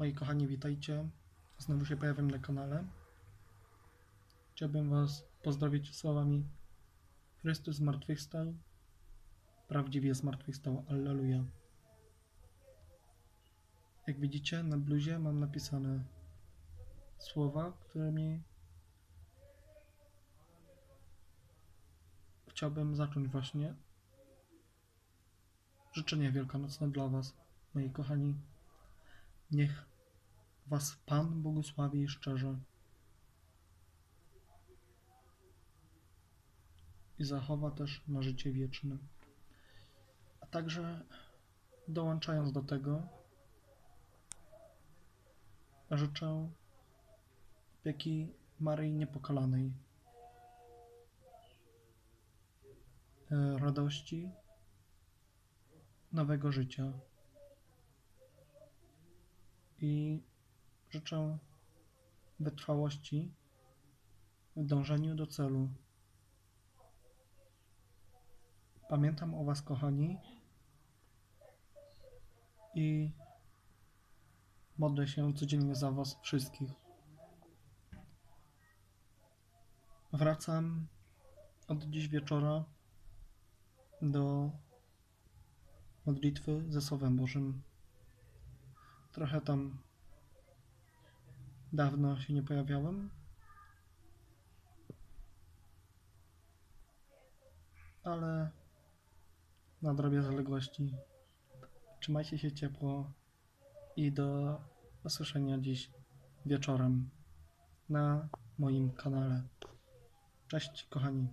Moi kochani, witajcie. Znowu się pojawiam na kanale. Chciałbym Was pozdrowić słowami Chrystus zmartwychwstał, prawdziwie zmartwychwstał, Alleluja. Jak widzicie, na bluzie mam napisane słowa, którymi chciałbym zacząć właśnie życzenie wielkanocne dla Was, moi kochani. Niech Was Pan błogosławi szczerze i zachowa też na życie wieczne. A także dołączając do tego, życzę opieki Maryi Niepokalanej, e, radości, nowego życia i życzę wytrwałości w dążeniu do celu. Pamiętam o Was, kochani, i modlę się codziennie za Was wszystkich. Wracam od dziś wieczora do modlitwy ze Słowem Bożym. Trochę tam dawno się nie pojawiałem, ale nadrobię zaległości. Trzymajcie się ciepło i do usłyszenia dziś wieczorem na moim kanale. Cześć, kochani.